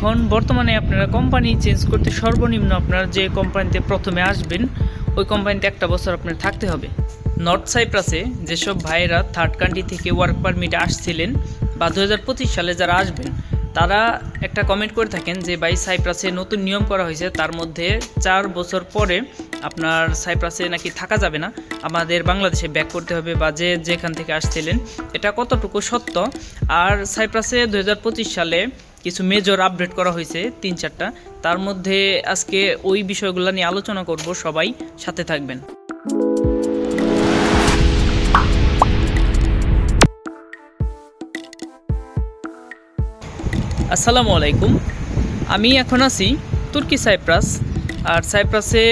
এখন বর্তমানে আপনারা কোম্পানি চেঞ্জ করতে সর্বনিম্ন আপনার যে কোম্পানিতে প্রথমে আসবেন, ওই কোম্পানিতে একটা বছর আপনার থাকতে হবে। নর্থ সাইপ্রাসে যেসব ভাইয়েরা থার্ড কান্ট্রি থেকে ওয়ার্ক পারমিটে আসছিলেন বা দু হাজার পঁচিশ সালে যারা আসবেন, তারা একটা কমেন্ট করে থাকেন যে, ভাই সাইপ্রাসে নতুন নিয়ম করা হয়েছে, তার মধ্যে চার বছর পরে আপনার সাইপ্রাসে নাকি থাকা যাবে না। আমাদের বাংলাদেশে ব্যাক করতে হবে বা যে যেখান থেকে আসছিলেন, এটা কতটুকু সত্য? আর সাইপ্রাসে দু হাজার পঁচিশ সালে কিছু মেজর আপডেট করা হয়েছে, তিন চারটা। তার মধ্যে আজকে ওই বিষয়গুলো নিয়ে আলোচনা করব, সবাই সাথে থাকবেন। আসসালামু আলাইকুম। আমি এখন আছি তুর্কি সাইপ্রাস, আর সাইপ্রাসে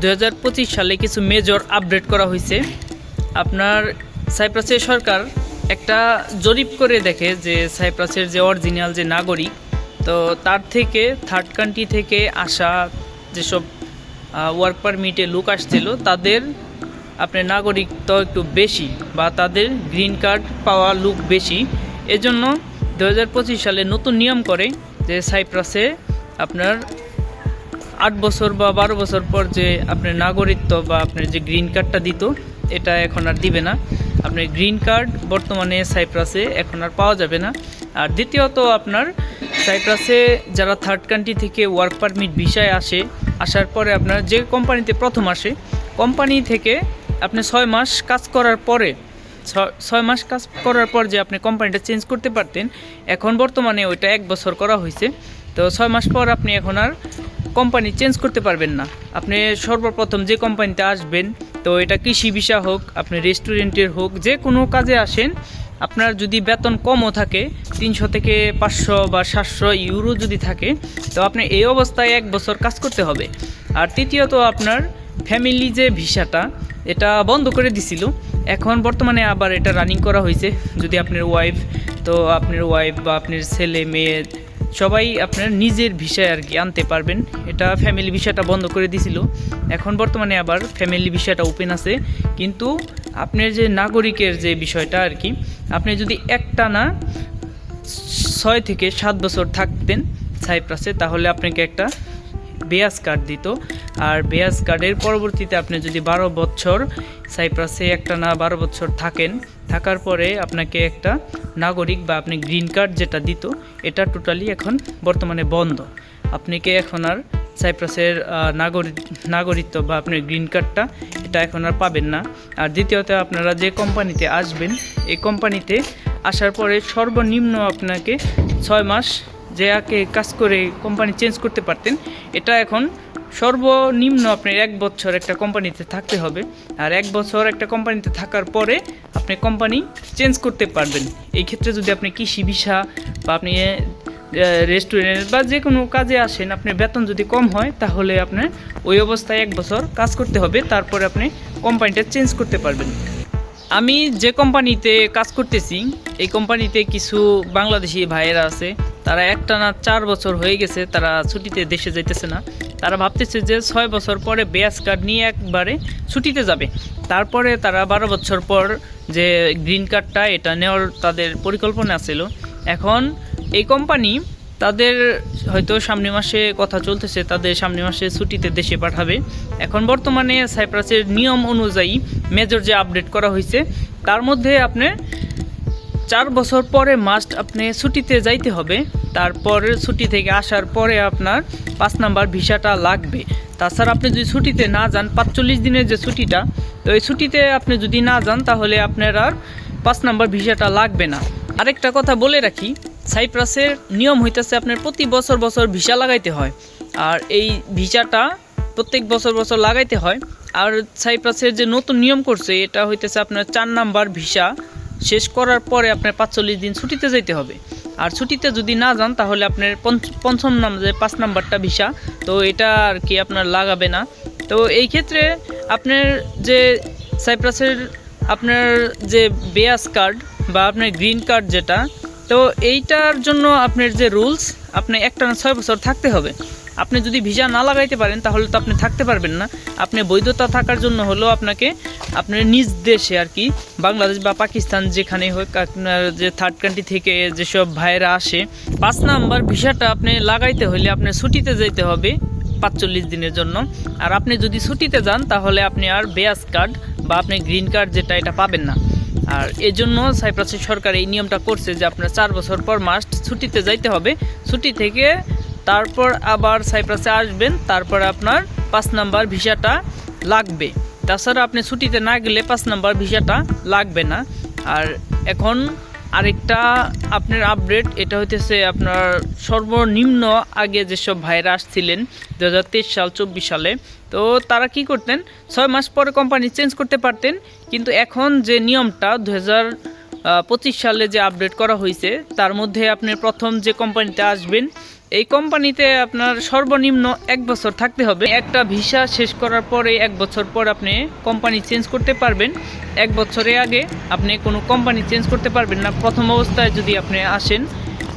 দু হাজার পঁচিশ সালে কিছু মেজর আপডেট করা হয়েছে। আপনার সাইপ্রাসের সরকার একটা জরিপ করে দেখে যে সাইপ্রাসের যে অরিজিনাল যে নাগরিক, তো তার থেকে থার্ড কান্ট্রি থেকে আসা যেসব ওয়ার্ক পারমিটে লোক আসছিল, তাদের আপনার নাগরিকত্ব একটু বেশি বা তাদের গ্রিন কার্ড পাওয়া লোক বেশি। এজন্য দু হাজার পঁচিশ সালে নতুন নিয়ম করে যে সাইপ্রাসে আপনার আট বছর বা বারো বছর পর যে আপনার নাগরিকত্ব বা আপনার যে গ্রিন কার্ডটা দিত, এটা এখন আর দিবে না। আপনার গ্রিন কার্ড বর্তমানে সাইপ্রাসে এখন আর পাওয়া যাবে না। আর দ্বিতীয়ত আপনার সাইপ্রাসে যারা থার্ড কান্ট্রি থেকে ওয়ার্ক পারমিট ভিসায় আসে, আসার পরে আপনার যে কোম্পানিতে প্রথম আসে কোম্পানি থেকে আপনি ছয় মাস কাজ করার পরে, ছয় মাস কাজ করার পর যে আপনি কোম্পানিটা চেঞ্জ করতে পারতেন, এখন বর্তমানে ওইটা এক বছর করা হয়েছে তো ছয় মাস পর আপনি এখন আর কোম্পানি চেঞ্জ করতে পারবেন না। আপনি সর্বপ্রথম যে কোম্পানিতে আসবেন, তো এটা কৃষি ভিসা হোক, আপনি রেস্টুরেন্টের হোক, যে কোনো কাজে আসেন, আপনার যদি বেতন কমও থাকে, তিনশো থেকে পাঁচশো বা সাতশো ইউরো যদি থাকে, তো আপনি এই অবস্থায় এক বছর কাজ করতে হবে। আর তৃতীয়ত আপনার ফ্যামিলি যে ভিসাটা, এটা বন্ধ করে দিছিল। এখন বর্তমানে আবার এটা রানিং করা হয়েছে, যদি আপনার ওয়াইফ তো আপনার ওয়াইফ বা আপনার ছেলে, মেয়ে সবাই আপনার নিজের ভিসায় আর কি আনতে পারবেন। এটা ফ্যামিলি ভিসাটা বন্ধ করে দিছিল। এখন বর্তমানে আবার ফ্যামিলি ভিসাটা ওপেন আছে। কিন্তু আপনার যে নাগরিকের যে বিষয়টা আর কি, আপনি যদি একটা না ছয় থেকে সাত বছর থাকতেন সাইপ্রাসে, তাহলে আপনাকে একটা বেয়াস কার্ড দিত। আর বেয়াস কার্ডের পরবর্তীতে আপনি যদি বারো বছর সাইপ্রাসে একটা না বারো বছর থাকেন, থাকার পরে আপনাকে একটা নাগরিক বা আপনি গ্রিন কার্ড যেটা দিত, এটা টোটালি এখন বর্তমানে বন্ধ। আপনাকে এখন আর সাইপ্রাসের নাগরিক নাগরিকত্ব বা আপনার গ্রিন কার্ডটা এটা এখন আর পাবেন না। আর দ্বিতীয়ত আপনারা যে কোম্পানিতে আসবেন, এই কোম্পানিতে আসার পরে সর্বনিম্ন আপনাকে ছয় মাস যে কাজ করে কোম্পানি চেঞ্জ করতে পারতেন, এটা এখন সর্বনিম্ন আপনার এক বছর একটা কোম্পানিতে থাকতে হবে। আর এক বছর একটা কোম্পানিতে থাকার পরে আপনি কোম্পানি চেঞ্জ করতে পারবেন। এই ক্ষেত্রে যদি আপনি কৃষি ভিসা বা আপনি রেস্টুরেন্ট বা যে কোনো কাজে আসেন, আপনার বেতন যদি কম হয়, তাহলে আপনার ওই অবস্থায় এক বছর কাজ করতে হবে, তারপরে আপনি কোম্পানিটা চেঞ্জ করতে পারবেন। আমি যে কোম্পানিতে কাজ করতেছি, এই কোম্পানিতে কিছু বাংলাদেশি ভাইয়েরা আছে তারা একটা না চার বছর হয়ে গেছে, তারা ছুটিতে দেশে যাইতেছে না। তারা ভাবতেছে যে ছয় বছর পরে বেয়াস কার্ড নিয়ে একবারে ছুটিতে যাবে। তারপরে তারা বারো বছর পর যে গ্রিন কার্ডটা, এটা নেওয়ার তাদের পরিকল্পনা ছিল। এখন এই কোম্পানি তাদের হয়তো সামনে মাসে কথা চলতেছে, তাদের সামনে মাসে ছুটিতে দেশে পাঠাবে। এখন বর্তমানে সাইপ্রাসের নিয়ম অনুযায়ী মেজর যে আপডেট করা হয়েছে, তার মধ্যে আপনি চার বছর পরে মাস্ট আপনি ছুটিতে যাইতে হবে। তারপরে ছুটি থেকে আসার পরে আপনার পাঁচ নাম্বার ভিসাটা লাগবে। তাছাড়া আপনি যদি ছুটিতে না যান, পাঁচচল্লিশ দিনের যে ছুটিটা তো এই ছুটিতে আপনি যদি না যান, তাহলে আপনার আর পাঁচ নাম্বার ভিসাটা লাগবে না। আরেকটা কথা বলে রাখি, সাইপ্রাসের নিয়ম হইতেছে আপনার প্রতি বছর বছর ভিসা লাগাইতে হয়। আর এই ভিসাটা প্রত্যেক বছর বছর লাগাইতে হয়। আর সাইপ্রাসের যে নতুন নিয়ম করছে, এটা হইতেছে আপনার চার নাম্বার ভিসা। শেষ করার পরে আপনার পাঁচচল্লিশ দিন ছুটিতে যেতে হবে। আর ছুটিতে যদি না যান, তাহলে আপনার পঞ্চম নাম যে পাঁচ নাম্বারটা ভিসা, তো এটা আর কি আপনার লাগাবে না। তো এই ক্ষেত্রে আপনার যে সাইপ্রাসের আপনার যে বেয়াস কার্ড বা আপনার গ্রিন কার্ড যেটা, তো এইটার জন্য আপনার যে রুলস আপনি একটা ছয় বছর থাকতে হবে। আপনি যদি ভিসা না লাগাইতে পারেন, তাহলে তো আপনি থাকতে পারবেন না। আপনি বৈধতা থাকার জন্য হলো আপনাকে, আপনার নিজ দেশে আর কি, বাংলাদেশ বা পাকিস্তান যেখানে হোক, আপনার যে থার্ড কান্ট্রি থেকে যেসব ভাইয়েরা আসে, পাঁচ নাম্বার ভিসাটা আপনি লাগাইতে হলে আপনার ছুটিতে যেতে হবে পাঁচচল্লিশ দিনের জন্য। আর আপনি যদি ছুটিতে যান, তাহলে আপনি আর বেয়াস কার্ড বা আপনি গ্রিন কার্ড যেটা, এটা পাবেন না। আর এজন্য সাইপ্রাসের সরকার এই নিয়মটা করছে যে আপনার চার বছর পর মাস্ট ছুটিতে যাইতে হবে। ছুটি থেকে তারপর আবার সাইপ্রাসে আসবেন, তারপর আপনার পাঁচ নাম্বার ভিসাটা লাগবে। তাছাড়া আপনি ছুটিতে না গেলে পাঁচ নাম্বার ভিসাটা লাগবে না। আর এখন আরেকটা আপনার আপডেট এটা হইতেছে আপনার সর্বনিম্ন আগে যেসব ভাইরা আসছিলেন দু হাজার তেইশ সাল, চব্বিশ সালে, তো তারা কি করতেন? ছয় মাস পরে কোম্পানি চেঞ্জ করতে পারতেন, কিন্তু এখন যে নিয়মটা দু পঁচিশ সালে যে আপডেট করা হয়েছে তার মধ্যে আপনি প্রথম যে কোম্পানিতে আসবেন এই কোম্পানিতে আপনার সর্বনিম্ন এক বছর থাকতে হবে। একটা ভিসা শেষ করার পরে এক বছর পর আপনি কোম্পানি চেঞ্জ করতে পারবেন। এক বছরের আগে আপনি কোনো কোম্পানি চেঞ্জ করতে পারবেন না। প্রথম অবস্থায় যদি আপনি আসেন,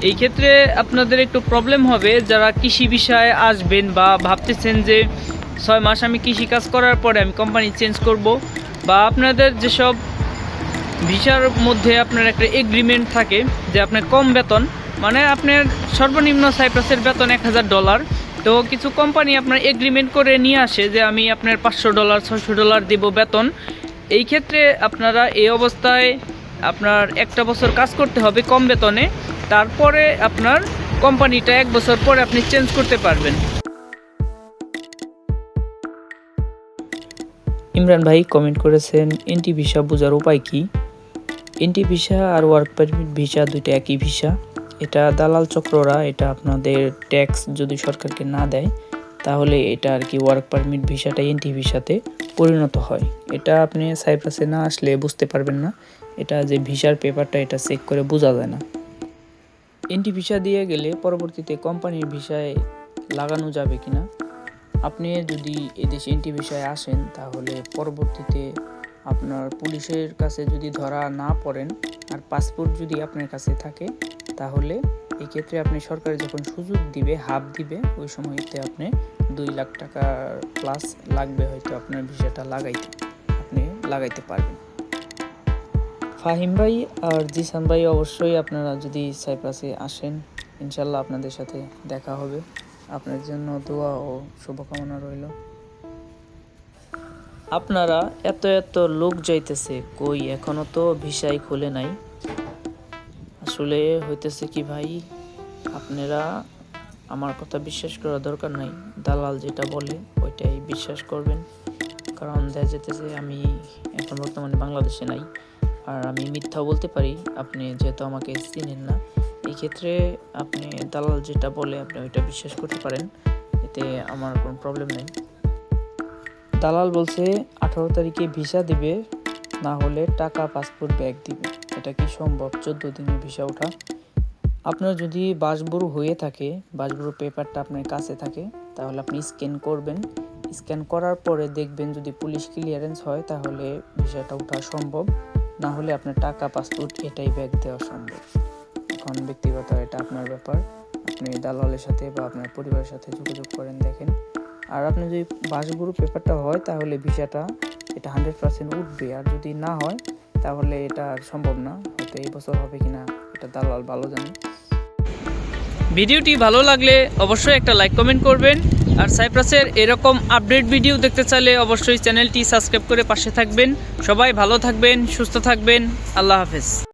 এই ক্ষেত্রে আপনাদের একটু প্রবলেম হবে। যারা কৃষি বিষয়ে আসবেন বা ভাবতেছেন যে ছয় মাস আমি কৃষি কাজ করার পরে আমি কোম্পানি চেঞ্জ করব বা আপনাদের যেসব ভিসার মধ্যে আপনার একটা এগ্রিমেন্ট থাকে যে আপনার কম বেতন মানে আপনার সর্বনিম্ন সাইপ্রাসের বেতন এক হাজার ডলার। তো কিছু কোম্পানি আপনার এগ্রিমেন্ট করে নিয়ে আসে যে আমি আপনার পাঁচশো ডলার ছশো ডলার দেব বেতন। এই ক্ষেত্রে আপনারা এই অবস্থায় আপনার একটা বছর কাজ করতে হবে কম বেতনে। তারপরে আপনার কোম্পানিটা এক বছর পরে আপনি চেঞ্জ করতে পারবেন। ইমরান ভাই কমেন্ট করেছেন, এনটি ভিসা বোঝার উপায় কি? এনটি ভিসা আর ওয়ার্ক পারমিট ভিসা দুইটা একই ভিসা। এটা দালাল চক্ররা, এটা আপনাদের ট্যাক্স যদি সরকারকে না দেয়, তাহলে এটা আর কি ওয়ার্ক পারমিট ভিসাটা এনটি ভিসাতে পরিণত হয়। এটা আপনি সাইপ্রাসে না আসলে বুঝতে পারবেন না। এটা যে ভিসার পেপারটা এটা চেক করে বোঝা যায় না। এনটি ভিসা দিয়ে গেলে পরবর্তীতে কোম্পানির ভিসায় লাগানো যাবে কিনা? আপনি যদি এদেশে এনটি ভিসায় আসেন, তাহলে পরবর্তীতে আপনার পুলিশের কাছে যদি ধরা না পড়েন, আর পাসপোর্ট যদি আপনার কাছে থাকে তাহলে এই ক্ষেত্রে আপনি সরকার যখন সুযোগ দিবে হাফ দিবে, ওই সময়তে আপনি দুই লাখ টাকা প্লাস লাগবে হয়তো আপনার ভিসাটা লাগাইতে, আপনি লাগাইতে পারবেন। ফাহিম ভাই আর জিসান ভাই অবশ্যই আপনারা যদি সাইপ্রাসে আসেন, ইনশাল্লাহ আপনাদের সাথে দেখা হবে। আপনার জন্য দোয়া ও শুভকামনা রইল। আপনারা এত এত লোক যাইতেছে, কই এখনও তো ভিসাই খুলে নাই। আসলে হইতেছে কি ভাই? আপনারা আমার কথা বিশ্বাস করার দরকার নাই। দালাল যেটা বলে, ওইটাই বিশ্বাস করবেন। কারণ দেখা যেতেছে আমি এখন বর্তমানে বাংলাদেশে নাই। আর আমি মিথ্যা বলতে পারি, আপনি যেহেতু আমাকে চিনেন না। এই ক্ষেত্রে আপনি দালাল যেটা বলে, আপনি ওইটা বিশ্বাস করতে পারেন। এতে আমার কোনো প্রবলেম নেই। দালাল বলছে, আঠারো তারিখে ভিসা দিবে, না হলে টাকা পাসপোর্ট ব্যাগ দিবে। এটা কি সম্ভব? চোদ্দ দিনের ভিসা ওঠা আপনার যদি বাসবুরু হয়ে থাকে, বাসবুরু পেপারটা আপনার কাছে থাকে, তাহলে আপনি স্ক্যান করবেন। স্ক্যান করার পরে দেখবেন যদি পুলিশ ক্লিয়ারেন্স হয়, তাহলে ভিসাটা ওঠা সম্ভব। না হলে আপনার টাকা, পাসপোর্ট এটাই ব্যাগ দেওয়া সম্ভব। এখন ব্যক্তিগত এটা আপনার ব্যাপার। আপনি দালালের সাথে বা আপনার পরিবারের সাথে যোগাযোগ করেন, দেখেন। আর আপনি যদি বাসগুরু পেপারটা হয়, তাহলে ভিসাটা এটা হান্ড্রেড পার্সেন্ট উঠবে। আর যদি না হয় তাহলে এটা সম্ভব না। হয়তো এই বছর হবে কিনা, এটা দালাল ভালো জানে। ভিডিওটি ভালো লাগলে অবশ্যই একটা লাইক কমেন্ট করবেন। আর সাইপ্রাসের এরকম আপডেট ভিডিও দেখতে চাইলে অবশ্যই চ্যানেলটি সাবস্ক্রাইব করে পাশে থাকবেন। সবাই ভালো থাকবেন, সুস্থ থাকবেন। আল্লাহ হাফেজ।